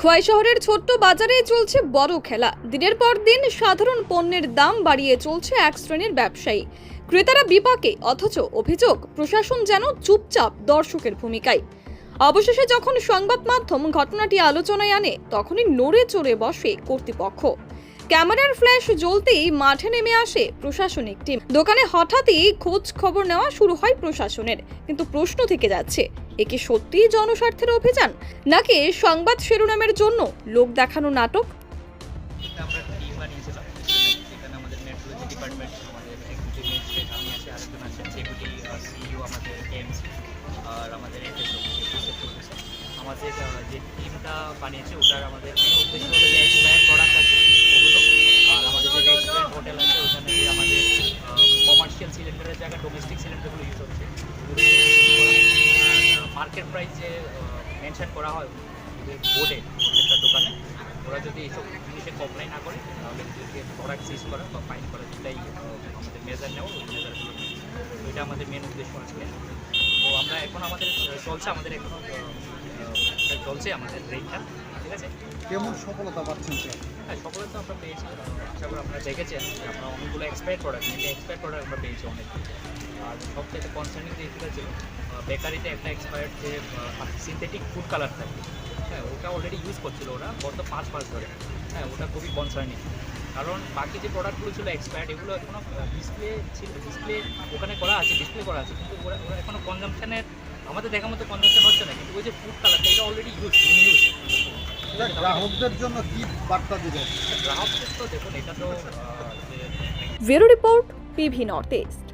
খোয়াই শহরের ছোট্ট বাজারে চলছে বড় খেলা। দিনের পর দিন সাধারণ পণ্যের দাম বাড়িয়ে চলছে এক শ্রেণির ব্যবসায়ী। ক্রেতারা বিপাকে, অথচ অভিযোগ, প্রশাসন যেন চুপচাপ দর্শকের ভূমিকায়। অবশেষে যখন সংবাদ মাধ্যম ঘটনাটি আলোচনায় আনে, তখনই নড়ে চড়ে বসে কর্তৃপক্ষ। ক্যামেরার ফ্ল্যাশ জ্বলতেই মাঠে নেমে আসে প্রশাসনিক টিম। দোকানে হঠাৎই খোঁজ খবর নেওয়া শুরু হয় প্রশাসনের। কিন্তু প্রশ্ন থেকে যাচ্ছে, এ কি সত্যিই জনস্বার্থের অভিযান? নাকি সংবাদ শিরোনামের জন্য লোক দেখানো নাটক? আমাদের যে টিমটা বানিয়েছে, ওটার আমাদের মেন উদ্দেশ্য হলো যে এক্সপায়ার প্রোডাক্ট আছে ওগুলো আর আমাদের যে রেস্টুরেন্ট হোটেল আছে ওখানে যে আমাদের কমার্শিয়াল জায়গায় ডোমেস্টিক সিলিন্ডারগুলো ইউজ হচ্ছে। মার্কেট প্রাইস যে মেনশন করা হয় বোর্ডে প্রত্যেকটা দোকানে, ওরা যদি এইসব জিনিসে কমপ্লেন না করে, তাহলে প্রোডাক্ট সিজ করা বা ফাইন করা সেটাই আমাদের মেজার নেওয়া ওই মেজারগুলো ওইটা আমাদের মেন উদ্দেশ্য আজকে। তো আমরা এখন আমাদের চলছে আমাদের এখনও চলছে আমাদের রেটটা ঠিক আছে? কেমন সফলতা পাচ্ছেন স্যার? হ্যাঁ সফলতা আমরা পেয়েছি। আশা করি আপনারা দেখেছেন আমরা অনেকগুলো expire product mainly expire product আমরা পেয়েছি অনেক আর সবথেকে কনসার্নিং জিনিসটা ছিল বেকারিতে একটা এক্সপায়ার্ড যে সিনথেটিক ফুড কালার থাকে হ্যাঁ ওটা অলরেডি ইউজ করছিল ওরা গত পাঁচ মাস ধরে। হ্যাঁ ওটা খুবই কনসার্নিং কারণ বাকি যে প্রোডাক্টগুলো ছিল এক্সপায়ার্ড এগুলো এখনও ডিসপ্লে ছিল ডিসপ্লে ওখানে করা আছে ডিসপ্লে করা আছে। কিন্তু ওরা ওরা এখনও কনজামশনের আমাদের দেখা মতো কনজামশন হচ্ছে না। কিন্তু ওই যে ফুড কালারটা এটা অলরেডি ইউজ ইউজ গ্রাহকদের জন্য কি বার্তা দিবেন গ্রাহকদের তো দেখুন এটা তো bureau report PV north east.